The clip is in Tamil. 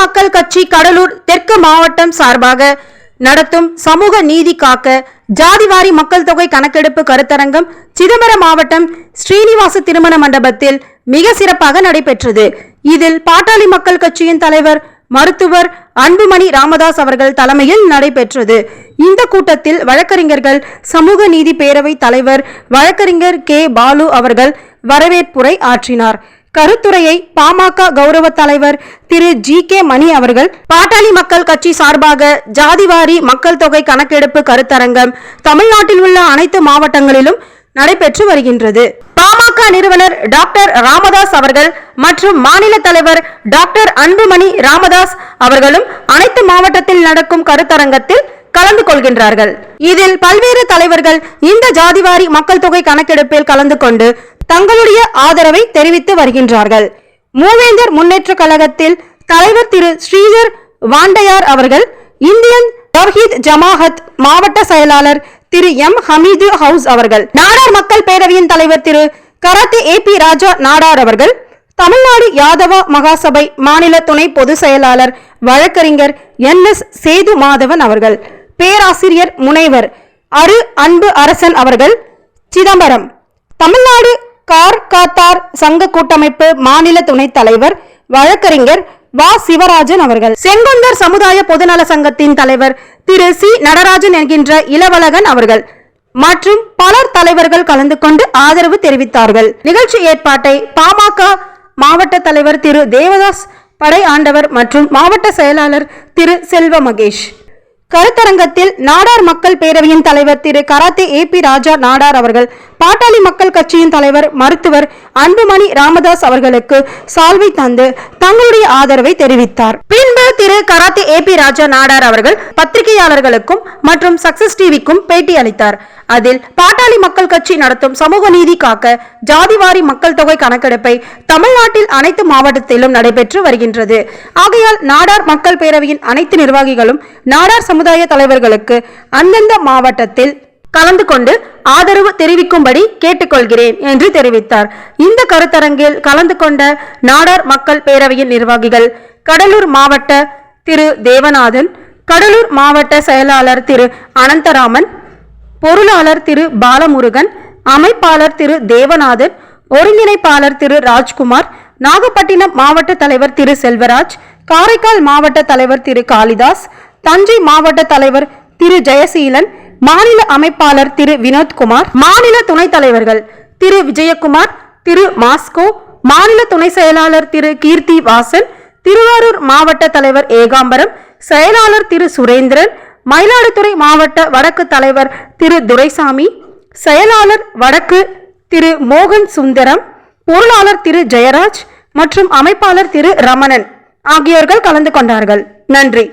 மக்கள் கட்சி கடலூர் தெற்கு மாவட்டம் சார்பாக நடத்தும் சமூக நீதி காக்க ஜாதிவாரி மக்கள் தொகை கணக்கெடுப்பு கருத்தரங்கம் சிதம்பரம் மாவட்டம் ஸ்ரீனிவாச திருமண மண்டபத்தில் மிக சிறப்பாக நடைபெற்றது. இதில் பாட்டாளி மக்கள் கட்சியின் தலைவர் மருத்துவர் அன்புமணி ராமதாஸ் அவர்கள் தலைமையில் நடைபெற்றது. இந்த கூட்டத்தில் வழக்கறிஞர்கள் சமூக நீதி பேரவை தலைவர் வழக்கறிஞர் கே. பாலு அவர்கள் வரவேற்புரை ஆற்றினார். கருத்துரையை பாமக கௌரவ தலைவர் திரு ஜி கே மணி அவர்கள் பாட்டாளி மக்கள் கட்சி சார்பாக ஜாதிவாரி மக்கள் தொகை கணக்கெடுப்பு கருத்தரங்கம் தமிழ்நாட்டில் உள்ள அனைத்து மாவட்டங்களிலும் நடைபெற்று வருகின்றது. பாமக நிறுவனர் டாக்டர் ராமதாஸ் அவர்கள் மற்றும் மாநில தலைவர் டாக்டர் அன்புமணி ராமதாஸ் அவர்களும் அனைத்து மாவட்டத்தில் நடக்கும் கருத்தரங்கத்தில் கலந்து கொள்கின்றார்கள். இதில் பல்வேறு தலைவர்கள் இந்த ஜாதிவாரி மக்கள் தொகை கணக்கெடுப்பில் கலந்து கொண்டு தங்களுடைய ஆதரவை தெரிவித்து வருகின்றார்கள். மூவேந்தர் முன்னேற்ற கழகத்தில் தலைவர் திரு ஸ்ரீதர் வாண்டையார் அவர்கள் இந்தியன் தவ்ஹீத் ஜமாஹத் மாவட்ட செயலாளர் திரு எம் ஹமீது ஹவுஸ் அவர்கள் நாடார் மக்கள் பேரவையின் தலைவர் Thiru karate A P Raja Nadar அவர்கள் தமிழ்நாடு யாதவ மகாசபை மாநில துணை பொதுச் செயலாளர் வழக்கறிஞர் என் எஸ் சேது மாதவன் அவர்கள் பேராசிரியர் முனைவர் அரு அன்பு அரசன் அவர்கள் சிதம்பரம் தமிழ்நாடு கார் காத்தார் சங்க கூட்டமைப்பு மாநில துணைத் தலைவர் வழக்கறிஞர் வா. சிவராஜன் அவர்கள். செங்கொந்தர் சமுதாய பொதுநல சங்கத்தின் தலைவர் திரு. சி. நடராஜன் என்கின்ற இளவழகன் அவர்கள் மற்றும் பலர் தலைவர்கள் கலந்து கொண்டு ஆதரவு தெரிவித்தார்கள். நிகழ்ச்சி ஏற்பாட்டை பாமக மாவட்ட தலைவர் திரு. தேவதாஸ் படை ஆண்டவர் மற்றும் மாவட்ட செயலாளர் திரு. செல்வ மகேஷ். கருத்தரங்கத்தில் நாடார் மக்கள் பேரவையின் தலைவர் Thiru karate A P Raja Nadar அவர்கள் பாட்டாளி மக்கள் கட்சியின் தலைவர் மருத்துவர் அன்புமணி ராமதாஸ் அவர்களுக்கு சால்வை தந்து தங்களுடைய ஆதரவை தெரிவித்தார். பின் Thiru karate A P Raja Nadar அவர்கள் பத்திரிகையாளர்களுக்கும் மற்றும் சக்சஸ் டிவிக்கும் பேட்டி அளித்தார். அதில் பாட்டாளி மக்கள் கட்சி நடத்தும் சமூக நீதி காக்க ஜாதிவாரி மக்கள் தொகை கணக்கெடுப்பை தமிழ்நாட்டில் அனைத்து மாவட்டத்திலும் நடைபெற்று வருகின்றது. ஆகையால் நாடார் மக்கள் பேரவையின் அனைத்து நிர்வாகிகளும் நாடார் சமுதாய தலைவர்களுக்கு அந்தந்த மாவட்டத்தில் கலந்து கொண்டு ஆதரவு தெரிவிக்கும்படி கேட்டுக்கொள்கிறேன் என்று தெரிவித்தார். இந்த கருத்தரங்கில் கலந்து கொண்ட நாடார் மக்கள் பேரவையின் நிர்வாகிகள் கடலூர் மாவட்ட திரு தேவநாதன் கடலூர் மாவட்ட செயலாளர் திரு அனந்தராமன் பொருளாளர் திரு பாலமுருகன் அமைப்பாளர் திரு தேவநாதன் ஒருங்கிணைப்பாளர் திரு ராஜ்குமார் நாகப்பட்டினம் மாவட்ட தலைவர் திரு செல்வராஜ் காரைக்கால் மாவட்ட தலைவர் திரு காளிதாஸ் தஞ்சை மாவட்ட தலைவர் திரு ஜெயசீலன் மாநில அமைப்பாளர் திரு வினோத்குமார் மாநில துணைத் தலைவர்கள் திரு விஜயகுமார் திரு மாஸ்கோ மாநில துணை செயலாளர் திரு கீர்த்தி வாசன் திருவாரூர் மாவட்ட தலைவர் ஏகாம்பரம் செயலாளர் திரு சுரேந்திரன் மயிலாடுதுறை மாவட்ட வடக்கு தலைவர் திரு துரைசாமி செயலாளர் வடக்கு திரு மோகன் சுந்தரம் பொருளாளர் திரு ஜெயராஜ் மற்றும் அமைப்பாளர் திரு ரமணன் ஆகியோர்கள் கலந்து கொண்டார்கள். நன்றி.